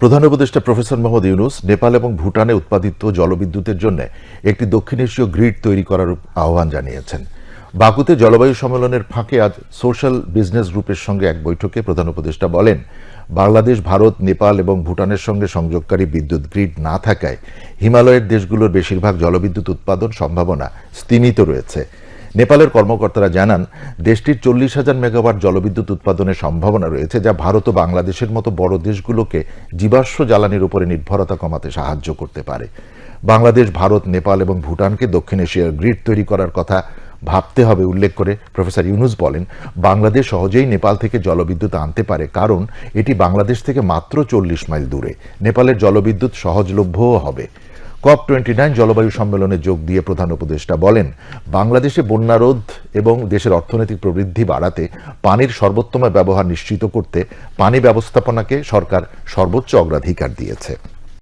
প্রধান উপদেষ্টা প্রফেসর মোহাম্মদ ইউনুস নেপাল এবং ভুটানে উৎপাদিত জলবিদ্যুতের জন্য একটি দক্ষিণ এশীয় গ্রিড তৈরি করার আহ্বান জানিয়েছেন। বাকুতে জলবায়ু সম্মেলনের ফাঁকে আজ সোশ্যাল বিজনেস গ্রুপের সঙ্গে এক বৈঠকে প্রধান উপদেষ্টা বলেন, বাংলাদেশ, ভারত, নেপাল এবং ভুটানের সঙ্গে সংযোগকারী বিদ্যুৎ গ্রিড না থাকায় হিমালয়ের দেশগুলোর বেশিরভাগ জলবিদ্যুৎ উৎপাদন সম্ভাবনা স্তিমিত রয়েছে। নেপালের কর্মকর্তারা জানান, দেশটির চল্লিশ হাজার মেগাওয়াট জলবিদ্যুৎ উৎপাদনের সম্ভাবনা রয়েছে, যা ভারত ও বাংলাদেশের মতো বড় দেশগুলোকে জীবাশ্ম জ্বালানির উপরে নির্ভরতা কমাতে সাহায্য করতে পারে। বাংলাদেশ, ভারত, নেপাল এবং ভুটানকে দক্ষিণ এশিয়ার গ্রিড তৈরি করার কথা ভাবতে হবে উল্লেখ করে প্রফেসর ইউনুস বলেন, বাংলাদেশ সহজেই নেপাল থেকে জলবিদ্যুৎ আনতে পারে, কারণ এটি বাংলাদেশ থেকে মাত্র চল্লিশ মাইল দূরে। নেপালের জলবিদ্যুৎ সহজলভ্যও হবে। কপ টোয়েন্টি নাইন জলবায়ু সম্মেলনে যোগ দিয়ে প্রধান উপদেষ্টা বলেন, বাংলাদেশে বন্যারোধ এবং দেশের অর্থনৈতিক প্রবৃদ্ধি বাড়াতে পানির সর্বোত্তম ব্যবহার নিশ্চিত করতে পানি ব্যবস্থাপনাকে সরকার সর্বোচ্চ অগ্রাধিকার দিয়েছে।